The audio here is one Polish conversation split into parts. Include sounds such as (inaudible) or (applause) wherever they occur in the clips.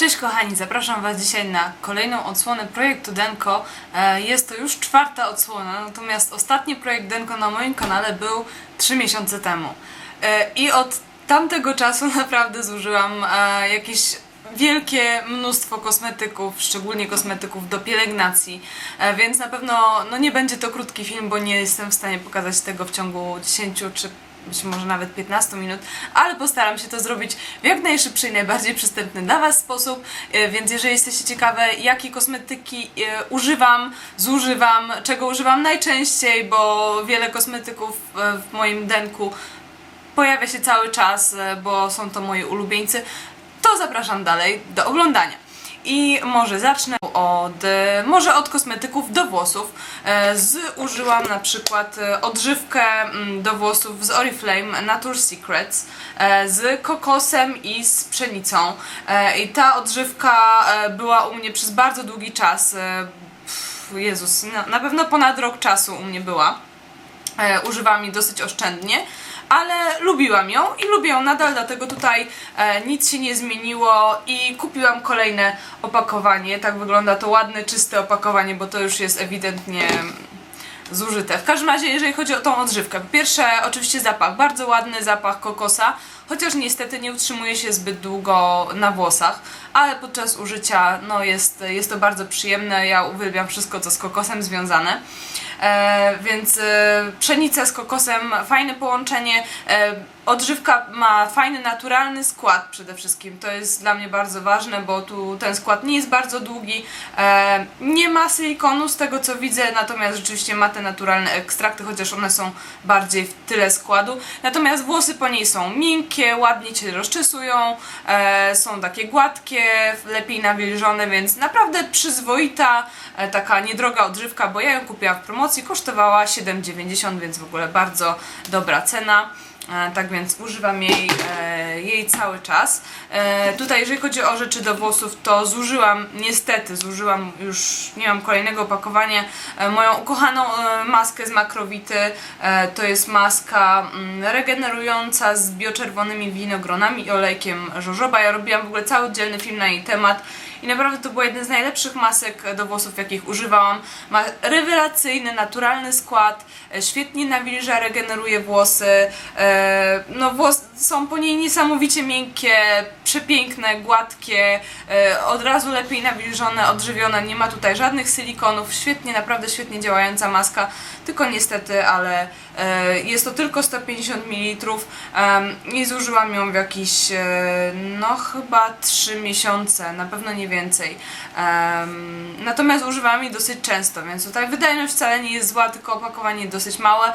Cześć kochani, zapraszam Was dzisiaj na kolejną odsłonę projektu Denko. E, Jest to już czwarta odsłona, natomiast ostatni projekt Denko na moim kanale był 3 miesiące temu. E, I od tamtego czasu (laughs) naprawdę zużyłam e, jakieś wielkie mnóstwo kosmetyków, szczególnie kosmetyków do pielęgnacji, więc na pewno no nie będzie to krótki film, bo nie jestem w stanie pokazać tego w ciągu 10 czy być może nawet 15 minut, ale postaram się to zrobić w jak najszybszy i najbardziej przystępny dla Was sposób, e, więc jeżeli jesteście ciekawe, jakie kosmetyki e, używam, zużywam, czego używam najczęściej, bo wiele kosmetyków e, w moim denku pojawia się cały czas, bo są to moi ulubieńcy, to zapraszam dalej do oglądania. I może zacznę od, może od kosmetyków do włosów. E, Zużyłam na przykład e, odżywkę mm, do włosów z Oriflame Nature Secrets e, z kokosem i z pszenicą. I ta odżywka była u mnie przez bardzo długi czas. Jezus, na, pewno ponad rok czasu u mnie była używam jej dosyć oszczędnie, ale lubiłam ją i lubię ją nadal, dlatego tutaj e, nic się nie zmieniło i kupiłam kolejne opakowanie. Tak wygląda to ładne, czyste opakowanie, bo to już jest ewidentnie zużyte. W każdym razie, jeżeli chodzi o tą odżywkę, pierwsze, oczywiście zapach, bardzo ładny zapach kokosa, chociaż niestety nie utrzymuje się zbyt długo na włosach, ale podczas użycia no, jest, jest to bardzo przyjemne. Ja uwielbiam wszystko, co z kokosem związane. E, więc e, pszenica z kokosem, fajne połączenie. E, odżywka ma fajny, naturalny skład przede wszystkim. To jest dla mnie bardzo ważne, bo tu ten skład nie jest bardzo długi. E, nie ma silikonu z tego co widzę, natomiast rzeczywiście ma te naturalne ekstrakty, chociaż one są bardziej w tyle składu. Natomiast włosy po niej są miękkie, ładnie się rozczesują, e, są takie gładkie, lepiej nawilżone, więc naprawdę przyzwoita, e, taka niedroga odżywka, bo ja ją kupiłam w promocji, kosztowała 7,90, więc w ogóle bardzo dobra cena. E, Tak więc używam jej, e, jej cały czas. E, tutaj, jeżeli chodzi o rzeczy do włosów, to zużyłam, niestety, zużyłam już, nie mam kolejnego opakowania, moją ukochaną maskę z makrowity. To jest maska mm, regenerująca z bioczerwonymi winogronami i olejkiem żożoba. Ja robiłam w ogóle cały oddzielny film na jej temat. I naprawdę to była jeden z najlepszych masek do włosów, jakich używałam. Ma rewelacyjny, naturalny skład, e, świetnie nawilża, regeneruje włosy. E, No, włos są po niej niesamowicie miękkie, przepiękne, gładkie, e, od razu lepiej nawilżone, odżywione. Nie ma tutaj żadnych silikonów. Świetnie, naprawdę świetnie działająca maska. Tylko niestety, ale e, jest to tylko 150 ml i zużyłam ją w jakieś, e, no chyba 3 miesiące, na pewno nie więcej. Natomiast używam jej dosyć często, więc tutaj wydajność wcale nie jest zła, tylko opakowanie dosyć małe.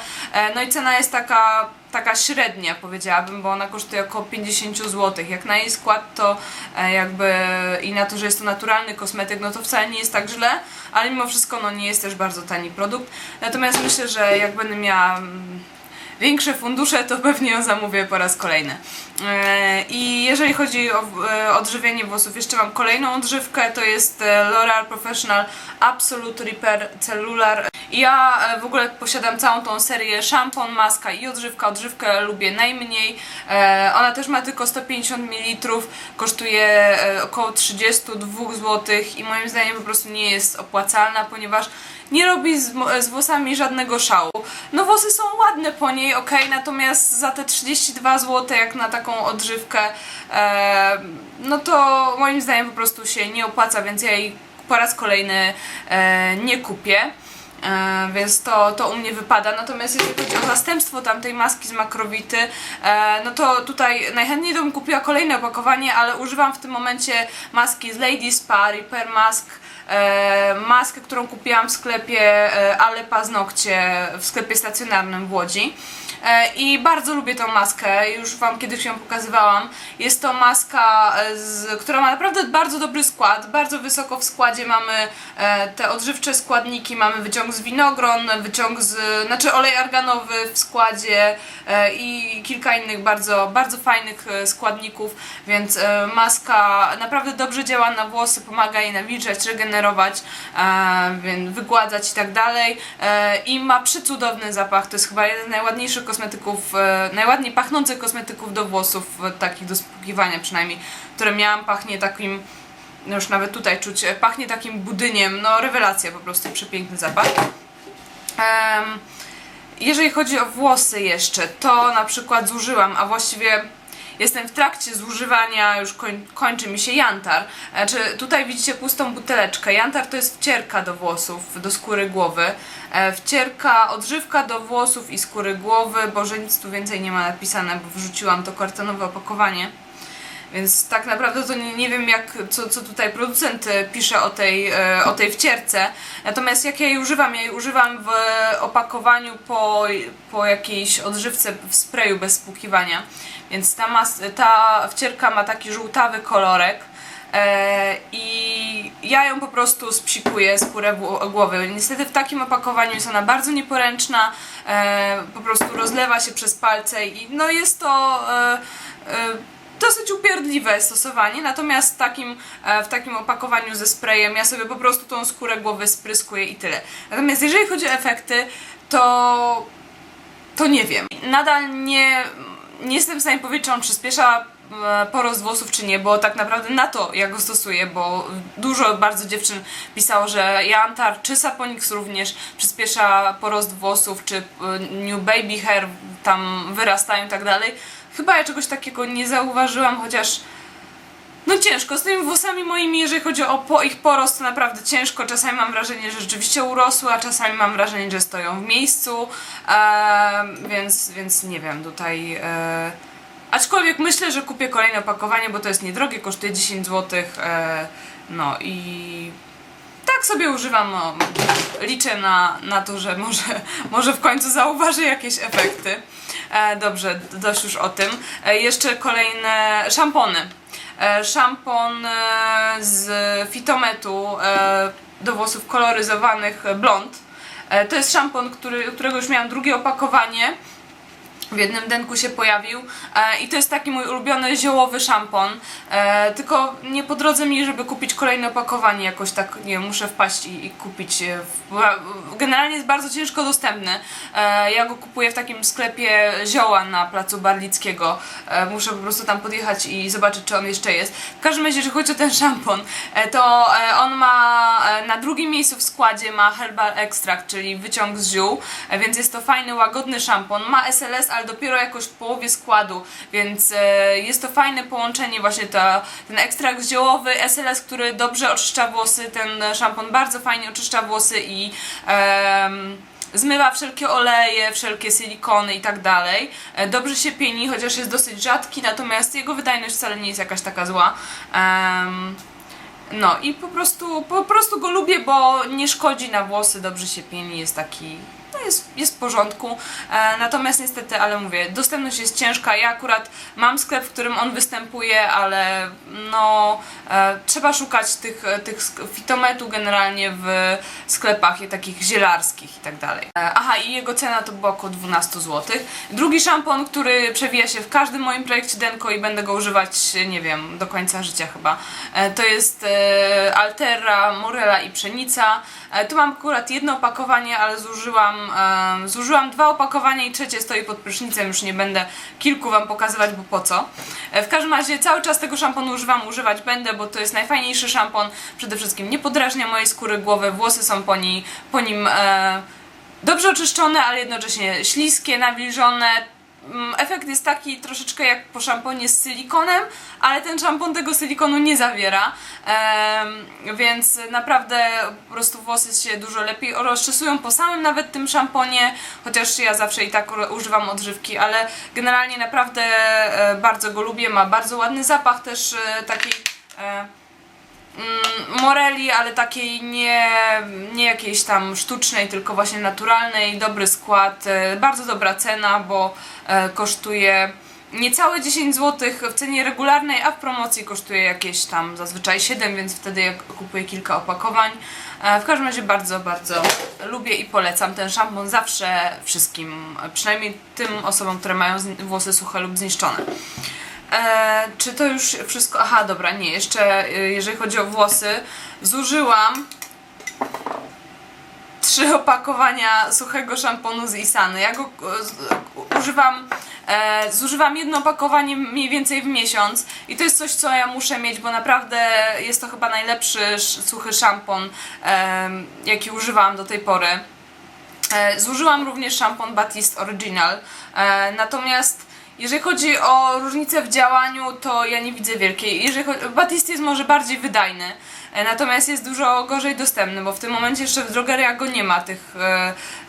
No i cena jest taka taka średnia powiedziałabym, bo ona kosztuje około 50 zł. Jak na jej skład to e, jakby i na to, że jest to naturalny kosmetyk, no to wcale nie jest tak źle, ale mimo wszystko no nie jest też bardzo tani produkt. Natomiast myślę, że jak będę miała mm, większe fundusze, to pewnie ją zamówię po raz kolejny. E, I jeżeli chodzi o e, odżywienie włosów, jeszcze mam kolejną odżywkę, to jest e, L'Oreal Professional Absolute Repair Cellular. Ja w ogóle posiadam całą tą serię szampon, maska i odżywka. Odżywkę lubię najmniej. Ona też ma tylko 150 ml, kosztuje około 32 zł i moim zdaniem po prostu nie jest opłacalna, ponieważ nie robi z, z włosami żadnego szału. No włosy są ładne po niej, ok, natomiast za te 32 zł jak na taką odżywkę, e, no to moim zdaniem po prostu się nie opłaca, więc ja jej po raz kolejny e, nie kupię. E, więc to, to u mnie wypada. Natomiast jeżeli chodzi o zastępstwo tamtej maski z makrowity, e, no to tutaj najchętniej bym kupiła kolejne opakowanie, ale używam w tym momencie maski z Lady Spa, Repair Mask, maskę, którą kupiłam w sklepie e, Ale Paznokcie, w sklepie stacjonarnym w Łodzi. E, I bardzo lubię tą maskę, już Wam kiedyś ją pokazywałam. Jest to maska, e, z, która ma naprawdę bardzo dobry skład. Bardzo wysoko w składzie mamy e, te odżywcze składniki. Mamy wyciąg z winogron, wyciąg z, znaczy olej arganowy w składzie e, i kilka innych bardzo, bardzo fajnych e, składników, więc e, maska naprawdę dobrze działa na włosy, pomaga je nawilżać, regenerować, e, więc wygładzać i tak dalej. E, I ma przecudowny zapach. To jest chyba jeden z najładniejszych kosmetyków, e, najładniej pachnących kosmetyków do włosów, e, takich do spłukiwania przynajmniej, które miałam. Pachnie takim no już nawet tutaj czuć, e, pachnie takim budyniem, no rewelacja po prostu, przepiękny zapach. Jeżeli chodzi o włosy jeszcze, to na przykład zużyłam, a właściwie jestem w trakcie zużywania, już koń, kończy mi się jantar. Znaczy, tutaj widzicie pustą buteleczkę. Jantar to jest wcierka do włosów, do skóry głowy. E, Wcierka, odżywka do włosów i skóry głowy, Boże nic tu więcej nie ma napisane, bo wrzuciłam to kartonowe opakowanie. Więc tak naprawdę to nie, nie wiem, jak, co, co tutaj producent e, pisze o tej, e, o tej wcierce. Natomiast jak ja jej używam? Ja jej używam w opakowaniu po, po jakiejś odżywce w sprayu bez spłukiwania. Więc ta, mas, ta wcierka ma taki żółtawy kolorek. E, I ja ją po prostu spsikuję skórę gło- głowy. Niestety w takim opakowaniu jest ona bardzo nieporęczna, po prostu rozlewa się przez palce i no jest to dosyć upierdliwe stosowanie, natomiast takim, e, w takim opakowaniu ze sprayem ja sobie po prostu tą skórę głowy spryskuję i tyle. Natomiast jeżeli chodzi o efekty, to to nie wiem. Nadal nie, nie jestem w stanie powiedzieć, czy on przyspiesza e, porost włosów, czy nie, bo tak naprawdę na to ja go stosuję, bo dużo bardzo dziewczyn pisało, że Jantar czy Saponix również przyspiesza porost włosów, czy e, New Baby Hair tam wyrastają i tak dalej. Chyba ja czegoś takiego nie zauważyłam, chociaż no ciężko, z tymi włosami moimi, jeżeli chodzi o po ich porost, to naprawdę ciężko. Czasami mam wrażenie, że rzeczywiście urosły, a czasami mam wrażenie, że stoją w miejscu, więc, więc nie wiem, tutaj... E, aczkolwiek myślę, że kupię kolejne opakowanie, bo to jest niedrogie, kosztuje 10 zł. E, no i tak sobie używam, no, liczę na, na to, że może, (laughs) może w końcu zauważę jakieś efekty. E, dobrze, dość już o tym. E, jeszcze kolejne szampony. E, szampon z Fitometu do włosów koloryzowanych blond. To jest szampon, który, którego już miałam drugie opakowanie w jednym denku się pojawił e, i to jest taki mój ulubiony ziołowy szampon, e, tylko nie po drodze mi, żeby kupić kolejne opakowanie jakoś tak, nie wiem, muszę wpaść i, i kupić, e, generalnie jest bardzo ciężko dostępny, e, ja go kupuję w takim sklepie zioła na placu Barlickiego, e, muszę po prostu tam podjechać i zobaczyć czy on jeszcze jest. W każdym razie, jeżeli chodzi o ten szampon, e, to e, on ma e, na drugim miejscu w składzie ma Herbal Extract, czyli wyciąg z ziół, e, więc jest to fajny, łagodny szampon, ma SLS, ale dopiero jakoś w połowie składu, więc e, jest to fajne połączenie właśnie ten ekstrakt ziołowy, SLS, który dobrze oczyszcza włosy, ten szampon bardzo fajnie oczyszcza włosy i em, zmywa wszelkie oleje, wszelkie silikony i tak dalej. E, Dobrze się pieni, chociaż jest dosyć rzadki, natomiast jego wydajność wcale nie jest jakaś taka zła. Em, no i po prostu, po prostu go lubię, bo nie szkodzi na włosy, dobrze się pieni, jest taki, jest, jest w porządku. E, natomiast niestety, ale mówię, dostępność jest ciężka. Ja akurat mam sklep, w którym on występuje, ale no e, trzeba szukać tych, tych fitometu generalnie w sklepach takich zielarskich i tak dalej. E, aha, i jego cena to była około 12 zł. Drugi szampon, który przewija się w każdym moim projekcie Denko i będę go używać, nie wiem, do końca życia chyba. To jest Altera, Morela i Pszenica. Tu mam akurat jedno opakowanie, ale zużyłam, zużyłam dwa opakowania i trzecie stoi pod prysznicem. Już nie będę kilku Wam pokazywać, bo po co. E, w każdym razie cały czas tego szamponu używam, używać będę, bo to jest najfajniejszy szampon. Przede wszystkim nie podrażnia mojej skóry głowy, włosy są po, po nim e, dobrze oczyszczone, ale jednocześnie śliskie, nawilżone. Mm, Efekt jest taki troszeczkę jak po szamponie z silikonem, ale ten szampon tego silikonu nie zawiera, więc naprawdę po prostu włosy się dużo lepiej rozczesują po samym nawet tym szamponie, chociaż ja zawsze i tak używam odżywki, ale generalnie naprawdę e, bardzo go lubię, ma bardzo ładny zapach też e, takiej e, moreli, ale takiej nie, nie jakiejś tam sztucznej, tylko właśnie naturalnej, dobry skład, e, bardzo dobra cena, bo e, kosztuje niecałe 10 zł w cenie regularnej, a w promocji kosztuje jakieś tam zazwyczaj 7, więc wtedy ja kupuję kilka opakowań. E, W każdym razie bardzo, bardzo lubię i polecam ten szampon zawsze wszystkim, przynajmniej tym osobom, które mają włosy suche lub zniszczone. E, czy to już wszystko? Aha, dobra, nie, jeszcze e, jeżeli chodzi o włosy, zużyłam trzy opakowania suchego szamponu z Isany. Ja go e, używam, e, zużywam jedno opakowanie mniej więcej w miesiąc i to jest coś, co ja muszę mieć, bo naprawdę jest to chyba najlepszy sz, suchy szampon, e, jaki używałam do tej pory. E, Zużyłam również szampon Batiste Original, e, natomiast jeżeli chodzi o różnicę w działaniu, to ja nie widzę wielkiej. Jeżeli chodzi, Batiste jest może bardziej wydajny, natomiast jest dużo gorzej dostępny, bo w tym momencie jeszcze w drogeriach go nie ma, tych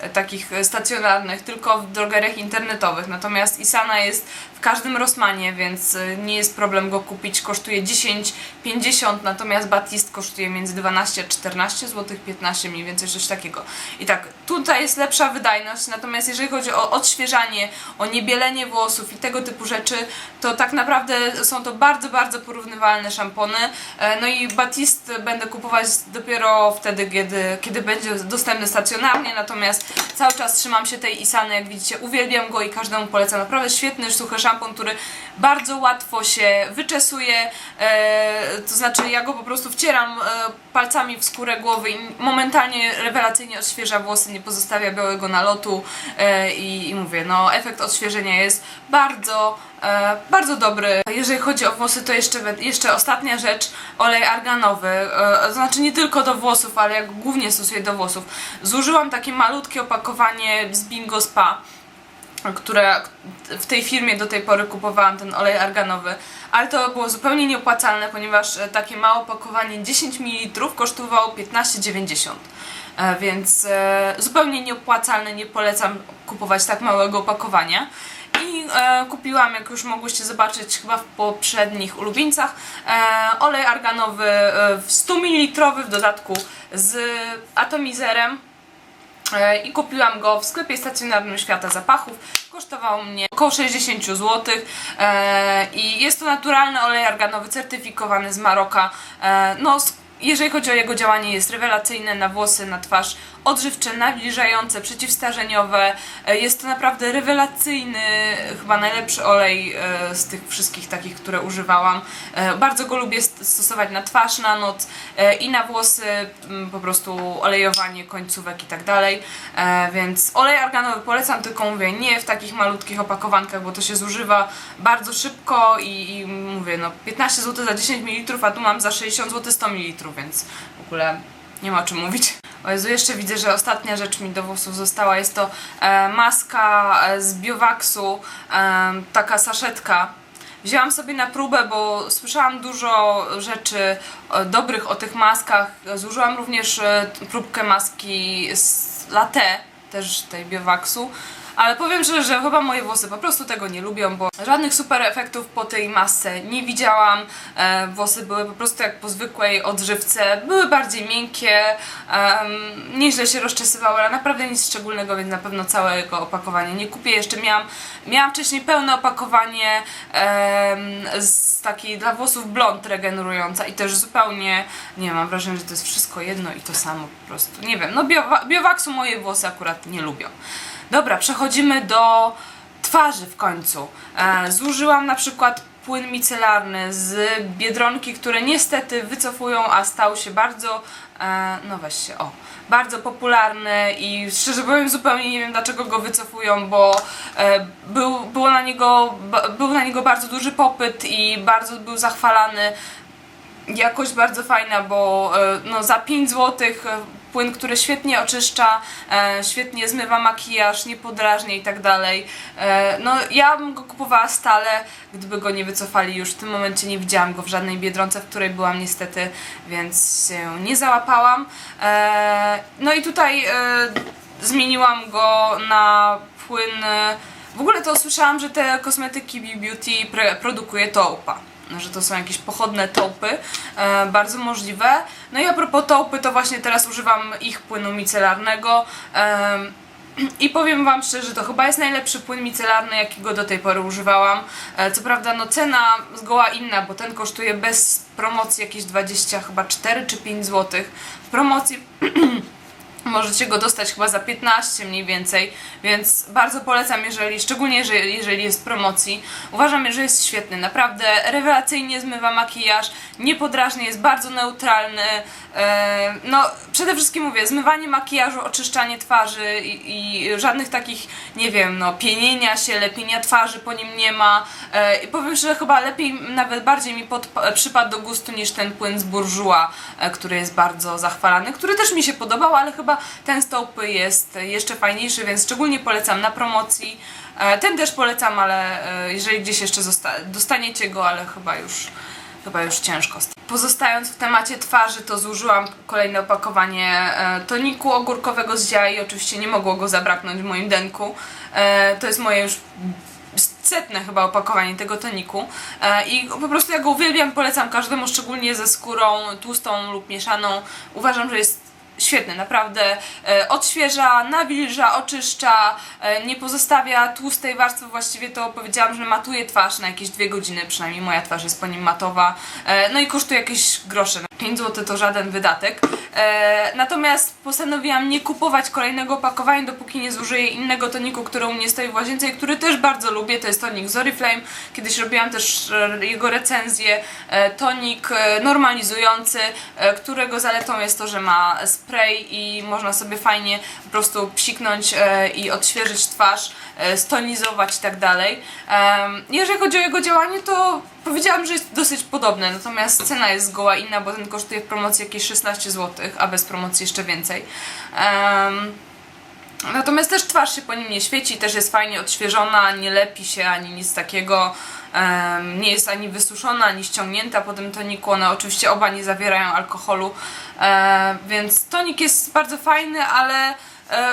e, takich stacjonarnych, tylko w drogeriach internetowych. Natomiast Isana jest w każdym Rossmanie, więc e, nie jest problem go kupić. Kosztuje 10,50, natomiast Batiste kosztuje między 12 a 14 zł, 15 mniej więcej, coś takiego. I tak, tutaj jest lepsza wydajność, natomiast jeżeli chodzi o odświeżanie, o niebielenie włosów i tego typu rzeczy, to tak naprawdę są to bardzo, bardzo porównywalne szampony. E, No i Batiste będę kupować dopiero wtedy, kiedy, kiedy będzie dostępny stacjonarnie, natomiast cały czas trzymam się tej Isany, jak widzicie, uwielbiam go i każdemu polecam. Naprawdę świetny, suchy szampon, który bardzo łatwo się wyczesuje, e, to znaczy ja go po prostu wcieram e, palcami w skórę głowy i momentalnie rewelacyjnie odświeża włosy, nie pozostawia białego nalotu e, i, i mówię, no efekt odświeżenia jest bardzo, e, bardzo dobry. Jeżeli chodzi o włosy, to jeszcze, jeszcze ostatnia rzecz, olej arganowy, e, znaczy nie tylko do włosów, ale jak głównie stosuję do włosów. Zużyłam takie malutkie opakowanie z Bingo Spa które w tej firmie do tej pory kupowałam ten olej arganowy, ale to było zupełnie nieopłacalne, ponieważ e, takie małe opakowanie 10 ml kosztowało 15,90 E, więc e, zupełnie nieopłacalne, nie polecam kupować tak małego opakowania. I e, kupiłam, jak już mogłyście zobaczyć chyba w poprzednich ulubieńcach, e, olej arganowy e, w 100 ml w dodatku z atomizerem. E, i kupiłam go w sklepie stacjonarnym Świata Zapachów. Kosztował mnie około 60 zł e, i jest to naturalny olej arganowy certyfikowany z Maroka. E, no, jeżeli chodzi o jego działanie, jest rewelacyjne na włosy, na twarz, odżywcze, nawilżające, przeciwstarzeniowe. E, Jest to naprawdę rewelacyjny, chyba najlepszy olej e, z tych wszystkich takich, które używałam. E, Bardzo go lubię st- stosować na twarz, na noc e, i na włosy, po prostu olejowanie końcówek i tak dalej. E, Więc olej arganowy polecam, tylko mówię, nie w takich malutkich opakowankach, bo to się zużywa bardzo szybko i, i mówię, no 15 zł za 10 ml, a tu mam za 60 zł 100 ml, więc w ogóle nie ma o czym mówić. O Jezu, jeszcze widzę, że ostatnia rzecz mi do włosów została. Jest to e, maska e, z Biowaxu, e, taka saszetka. Wzięłam sobie na próbę, bo słyszałam dużo rzeczy dobrych o tych maskach. Zużyłam również próbkę maski z latte, też tej Biowaxu. Ale powiem szczerze, że chyba moje włosy po prostu tego nie lubią, bo żadnych super efektów po tej masce nie widziałam. E, włosy były po prostu jak po zwykłej odżywce, były bardziej miękkie, em, nieźle się rozczesywały, ale naprawdę nic szczególnego, więc na pewno całego opakowania nie kupię. Jeszcze miałam, miałam wcześniej pełne opakowanie em, z takiej dla włosów blond regenerująca i też zupełnie, nie mam wrażenie, że to jest wszystko jedno i to samo po prostu. Nie wiem, no biowa- Biowaxu moje włosy akurat nie lubią. Dobra, przechodzimy do twarzy w końcu. E, zużyłam na przykład płyn micelarny z Biedronki, które niestety wycofują, a stał się bardzo, e, no weź się, o, bardzo popularny i szczerze powiem zupełnie nie wiem dlaczego go wycofują, bo e, był, było na niego, był na niego bardzo duży popyt i bardzo był zachwalany jakość bardzo fajna, bo no, za 5 zł płyn, który świetnie oczyszcza, e, świetnie zmywa makijaż, nie podrażnia i tak dalej. E, no ja bym go kupowała stale, gdyby go nie wycofali już. W tym momencie nie widziałam go w żadnej Biedronce, w której byłam niestety, więc się nie załapałam. E, no i tutaj zmieniłam go na płyn... W ogóle to słyszałam, że te kosmetyki Be Beauty produkuje Toupa że to są jakieś pochodne taupy, e, bardzo możliwe. No i a propos taupy, to właśnie teraz używam ich płynu micelarnego. em, (clears throat) I powiem Wam szczerze, to chyba jest najlepszy płyn micelarny, jakiego do tej pory używałam. E, Co prawda, no cena zgoła inna, bo ten kosztuje bez promocji jakieś 20, chyba 4 czy 5 zł. W promocji (clears throat) Możecie go dostać chyba za 15 mniej więcej, więc bardzo polecam, jeżeli, szczególnie jeżeli, jeżeli jest promocji. Uważam, że jest świetny, naprawdę rewelacyjnie zmywa makijaż, nie podrażnia, jest bardzo neutralny. E, no, przede wszystkim mówię, zmywanie makijażu, oczyszczanie twarzy i, i żadnych takich, nie wiem, no, pienienia się, lepienia twarzy po nim nie ma. E, I powiem szczerze, chyba lepiej, nawet bardziej mi pod, przypadł do gustu niż ten płyn z e, który jest bardzo zachwalany, który też mi się podobał, ale chyba ten z taupy jest jeszcze fajniejszy, więc szczególnie polecam na promocji. E, Ten też polecam, ale e, jeżeli gdzieś jeszcze dostaniecie go, ale chyba już, chyba już ciężko. Pozostając w temacie twarzy, to zużyłam kolejne opakowanie e, toniku ogórkowego z Ziai. Oczywiście nie mogło go zabraknąć w moim denku. To jest moje już setne chyba opakowanie tego toniku i po prostu ja go uwielbiam, polecam każdemu, szczególnie ze skórą tłustą lub mieszaną. Uważam, że jest świetny, naprawdę e, odświeża, nawilża, oczyszcza, e, nie pozostawia tłustej warstwy, właściwie to powiedziałam, że matuje twarz na jakieś dwie godziny, przynajmniej moja twarz jest po nim matowa, e, no i kosztuje jakieś grosze. 5 zł to żaden wydatek. E, natomiast postanowiłam nie kupować kolejnego opakowania, dopóki nie zużyję innego toniku, który u mnie stoi w łazience i który też bardzo lubię. To jest tonik z Oriflame. Kiedyś robiłam też e, jego recenzję. E, tonik normalizujący, którego zaletą jest to, że ma spray i można sobie fajnie po prostu psiknąć i odświeżyć twarz, stonizować i tak dalej. Jeżeli chodzi o jego działanie, to powiedziałam, że jest dosyć podobne, natomiast cena jest zgoła inna, bo ten kosztuje w promocji jakieś 16 zł, a bez promocji jeszcze więcej. Em, Natomiast też twarz się po nim nie świeci, też jest fajnie odświeżona, nie lepi się ani nic takiego, em, nie jest ani wysuszona, ani ściągnięta po tym toniku. One oczywiście oba nie zawierają alkoholu, e, więc tonik jest bardzo fajny, ale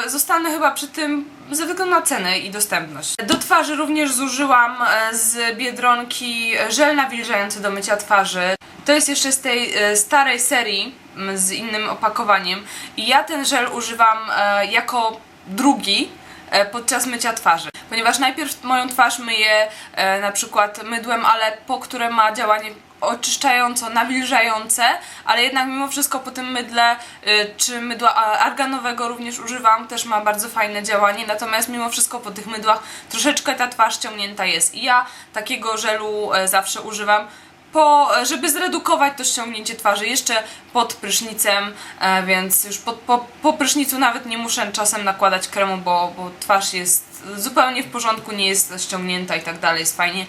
zostanę chyba przy tym ze względu na cenę i dostępność. Do twarzy również zużyłam e, z Biedronki żel nawilżający do mycia twarzy. To jest jeszcze z tej e, starej serii z innym opakowaniem i ja ten żel używam e, jako drugi e, podczas mycia twarzy. Ponieważ najpierw moją twarz myję e, na przykład mydłem Aleppo, które ma działanie oczyszczająco, nawilżające, ale jednak mimo wszystko po tym mydle, y, czy mydła arganowego również używam, też ma bardzo fajne działanie, natomiast mimo wszystko po tych mydłach troszeczkę ta twarz ściągnięta jest. I ja takiego żelu e, zawsze używam po, żeby zredukować to ściągnięcie twarzy jeszcze pod prysznicem, e, więc już po, po, po prysznicu nawet nie muszę czasem nakładać kremu, bo, bo twarz jest zupełnie w porządku, nie jest ściągnięta i tak dalej, jest fajnie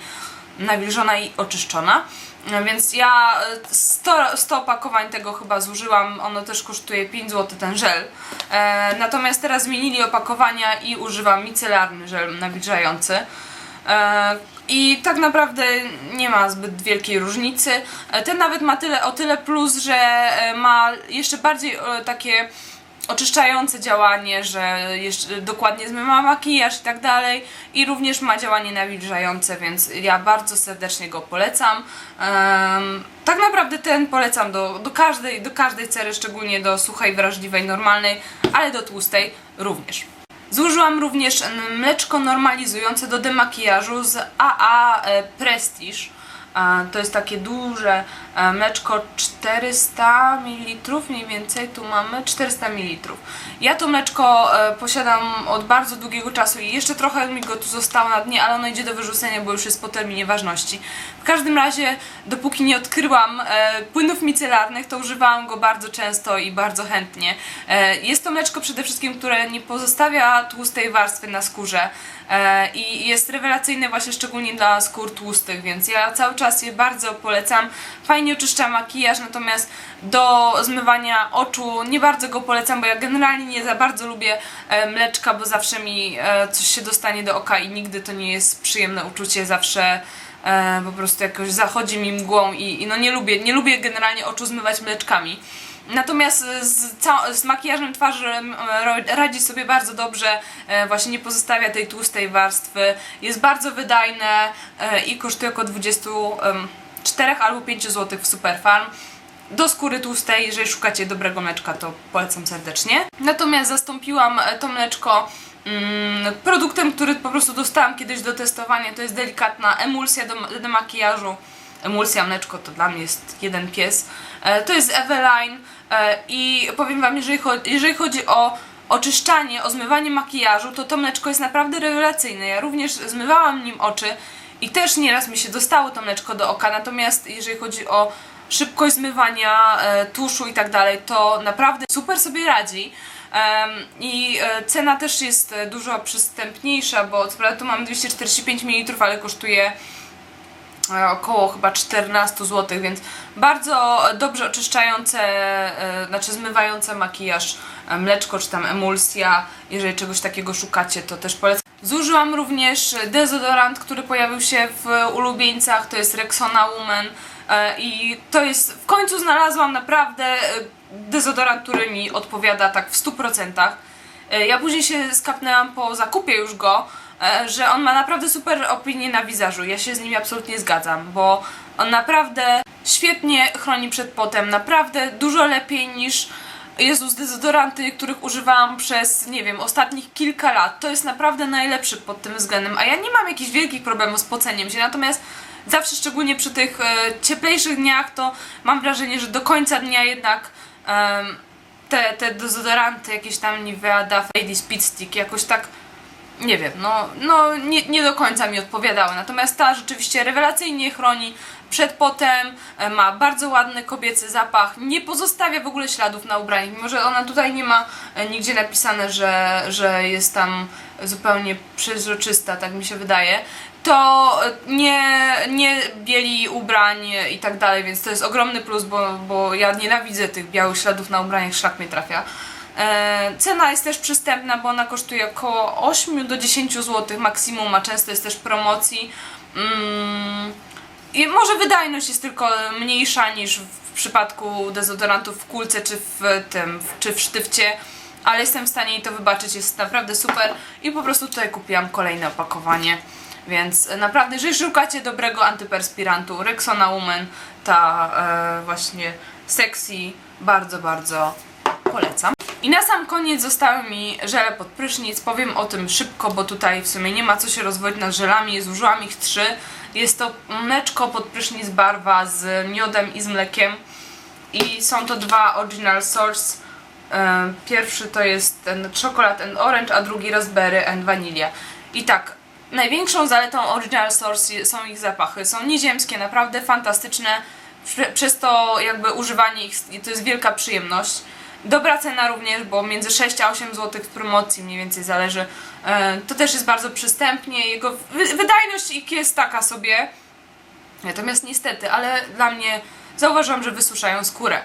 nawilżona i oczyszczona. E, Więc ja e, 100, 100 opakowań tego chyba zużyłam, ono też kosztuje 5 zł ten żel. E, natomiast teraz zmienili opakowania i używam micelarny żel nawilżający. E, I tak naprawdę nie ma zbyt wielkiej różnicy. E, Ten nawet ma tyle, o tyle plus, że ma jeszcze bardziej takie oczyszczające działanie, że jeszcze dokładnie zmywa makijaż i tak dalej i również ma działanie nawilżające, więc ja bardzo serdecznie go polecam. Em, tak naprawdę ten polecam do, do, każdej, do każdej cery, szczególnie do suchej, wrażliwej, normalnej, ale do tłustej również. Zużyłam również mleczko normalizujące do demakijażu z AA e, Prestige. E, To jest takie duże e, mleczko 400 ml mniej więcej, tu mamy 400 ml. Ja to mleczko e, posiadam od bardzo długiego czasu i jeszcze trochę mi go tu zostało na dnie, ale ono idzie do wyrzucenia, bo już jest po terminie ważności. W każdym razie, dopóki nie odkryłam e, płynów micelarnych, to używałam go bardzo często i bardzo chętnie. E, jest to mleczko przede wszystkim, które nie pozostawia tłustej warstwy na skórze i jest rewelacyjne właśnie szczególnie dla skór tłustych, więc ja cały czas je bardzo polecam. Fajnie oczyszcza makijaż, natomiast do zmywania oczu nie bardzo go polecam, bo ja generalnie nie za bardzo lubię e, mleczka, bo zawsze mi e, coś się dostanie do oka i nigdy to nie jest przyjemne uczucie, zawsze e, po prostu jakoś zachodzi mi mgłą i, i no nie lubię, nie lubię generalnie oczu zmywać mleczkami. Natomiast z, z makijażem twarzy radzi sobie bardzo dobrze, właśnie nie pozostawia tej tłustej warstwy, jest bardzo wydajne i kosztuje około 24 albo 5 zł w Superfarm. Do skóry tłustej, jeżeli szukacie dobrego mleczka, to polecam serdecznie. Natomiast zastąpiłam to mleczko mm, produktem, który po prostu dostałam kiedyś do testowania. To jest delikatna emulsja do, do makijażu emulsja mleczko to dla mnie jest jeden pies. E, to jest Eveline e, i powiem Wam, jeżeli, cho- jeżeli chodzi o oczyszczanie, o zmywanie makijażu, to to mleczko jest naprawdę rewelacyjne. Ja również zmywałam nim oczy i też nieraz mi się dostało to mleczko do oka, natomiast jeżeli chodzi o szybkość zmywania, e, tuszu i tak dalej, to naprawdę super sobie radzi. I e, cena też jest e, dużo przystępniejsza, bo co prawda tu mam 245 ml, ale kosztuje około chyba 14 zł, więc bardzo dobrze oczyszczające, znaczy zmywające makijaż mleczko czy tam emulsja. Jeżeli czegoś takiego szukacie, to też polecam. Zużyłam również dezodorant, który pojawił się w ulubieńcach, to jest Rexona Woman i to jest, w końcu znalazłam naprawdę e, dezodorant, który mi odpowiada tak w 100%. E, Ja później się skapnęłam po zakupie już go, e, że on ma naprawdę super opinię na wizerzu. Ja się z nimi absolutnie zgadzam, bo on naprawdę świetnie chroni przed potem, naprawdę dużo lepiej niż Jezus, dezodoranty, których używałam przez, nie wiem, ostatnich kilka lat. To jest naprawdę najlepszy pod tym względem, a ja nie mam jakichś wielkich problemów z poceniem się, natomiast zawsze, szczególnie przy tych e, cieplejszych dniach, to mam wrażenie, że do końca dnia jednak te, te dezodoranty, jakieś tam Nivea, Lady Speed Stick, jakoś tak nie wiem, no, no nie, nie do końca mi odpowiadały. Natomiast ta rzeczywiście rewelacyjnie chroni przed potem, e, ma bardzo ładny kobiecy zapach, nie pozostawia w ogóle śladów na ubraniach, mimo że ona tutaj nie ma e, nigdzie napisane, że, że jest tam zupełnie przezroczysta, tak mi się wydaje. To nie, nie bieli ubrań i tak dalej, więc to jest ogromny plus, bo, bo ja nienawidzę tych białych śladów na ubraniach, szlak mnie trafia. E, Cena jest też przystępna, bo ona kosztuje około 8 do 10 zł maksimum, a często jest też promocji. Mm, I może wydajność jest tylko mniejsza niż w przypadku dezodorantów w kulce czy w tym, czy w sztywcie, ale jestem w stanie jej to wybaczyć, jest naprawdę super i po prostu tutaj kupiłam kolejne opakowanie. Więc e, naprawdę, jeżeli szukacie dobrego antyperspirantu, Rexona Woman, ta e, właśnie sexy, bardzo, bardzo polecam. I na sam koniec zostały mi żele pod prysznic. Powiem o tym szybko, bo tutaj w sumie nie ma co się rozwodzić nad żelami. Zużyłam ich trzy. Jest to mleczko pod prysznic barwa z miodem i z mlekiem. I są to dwa original source. E, Pierwszy to jest ten chocolate and orange, a drugi raspberry and vanilla. I tak, największą zaletą original source są ich zapachy. Są nieziemskie, naprawdę fantastyczne. Prze- Przez to jakby używanie ich to jest wielka przyjemność. Dobra cena również, bo między 6 a 8 zł w promocji mniej więcej zależy. E, To też jest bardzo przystępnie. Jego wy- wydajność ich jest taka sobie. Natomiast niestety, ale dla mnie zauważyłam, że wysuszają skórę.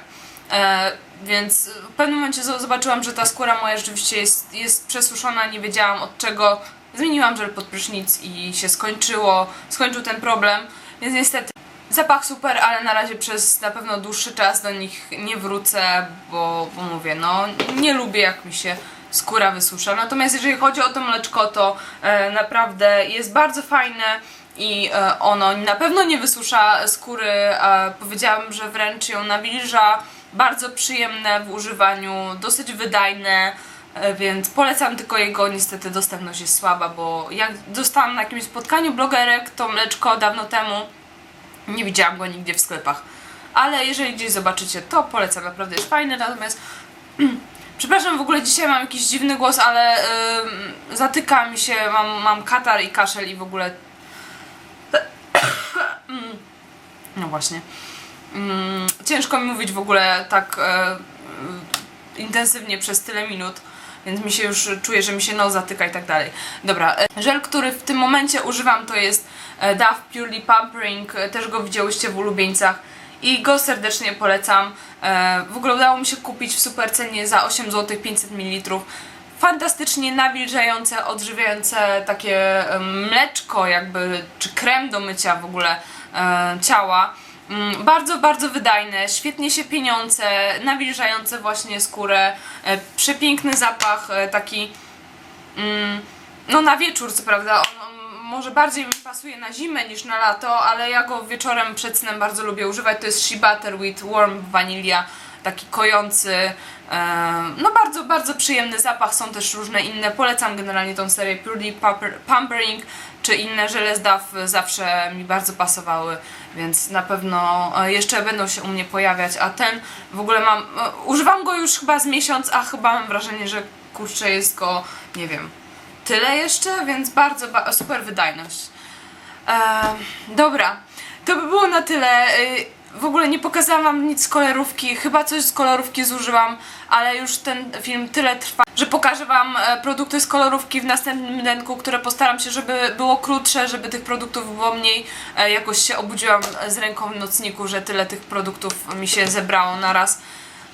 E, więc w pewnym momencie zo- zobaczyłam, że ta skóra moja rzeczywiście jest, jest przesuszona, nie wiedziałam od czego. Zmieniłam żel pod prysznic i się skończyło, skończył ten problem, więc niestety zapach super, ale na razie przez na pewno dłuższy czas do nich nie wrócę, bo, bo mówię, no nie lubię jak mi się skóra wysusza. Natomiast jeżeli chodzi o to mleczko, to e, naprawdę jest bardzo fajne i e, ono na pewno nie wysusza skóry, a powiedziałabym, że wręcz ją nawilża. Bardzo przyjemne w używaniu, dosyć wydajne, e, więc polecam tylko jego, niestety dostępność jest słaba, bo jak dostałam na jakimś spotkaniu blogerek to mleczko dawno temu, nie widziałam go nigdzie w sklepach. Ale jeżeli gdzieś zobaczycie, to polecam, naprawdę jest fajny, natomiast (clears throat) Przepraszam, w ogóle dzisiaj mam jakiś dziwny głos, ale ym, zatyka mi się, mam, mam katar i kaszel i w ogóle. (clears throat) No właśnie. Mm, ciężko mi mówić w ogóle tak e, y, intensywnie przez tyle minut, więc mi się już czuję, że mi się nos zatyka i tak dalej. Dobra, e, żel, który w tym momencie używam to jest e, Dove Purely Pampering, e, też go widziałyście w ulubieńcach i go serdecznie polecam. W ogóle udało mi się kupić w super cenie za 8 zł 500 ml. Fantastycznie nawilżające, odżywiające takie mleczko jakby, czy krem do mycia w ogóle ciała. Mm, Bardzo, bardzo wydajne, świetnie się pieniące, nawilżające właśnie skórę, e, przepiękny zapach, e, taki mm, no na wieczór co prawda, on może bardziej mi pasuje na zimę niż na lato, ale ja go wieczorem przed snem bardzo lubię używać, to jest Shea Butter with Warm Vanilla taki kojący, no bardzo, bardzo przyjemny zapach, są też różne inne, polecam generalnie tą serię Purely Pamper- Pampering, czy inne żele z Dove zawsze mi bardzo pasowały, więc na pewno e, jeszcze będą się u mnie pojawiać, a ten w ogóle mam, e, używam go już chyba z miesiąc, a chyba mam wrażenie, że kurczę jest go, nie wiem, tyle jeszcze, więc bardzo, ba- super wydajność. Eee, dobra, to by było na tyle. W ogóle nie pokazałam wam nic z kolorówki, chyba coś z kolorówki zużyłam, ale już ten film tyle trwa, że pokażę wam e, produkty z kolorówki w następnym denku, które postaram się, żeby było krótsze, żeby tych produktów było mniej. E, Jakoś się obudziłam z ręką w nocniku, że tyle tych produktów mi się zebrało na raz.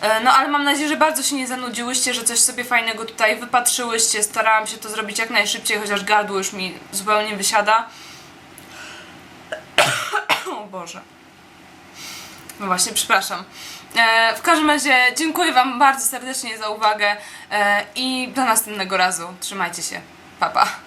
E, No ale mam nadzieję, że bardzo się nie zanudziłyście, że coś sobie fajnego tutaj wypatrzyłyście. Starałam się to zrobić jak najszybciej, chociaż gardło już mi zupełnie wysiada. (coughs) O Boże. No właśnie, przepraszam. E, w każdym razie dziękuję Wam bardzo serdecznie za uwagę e, i do następnego razu. Trzymajcie się. Pa, pa.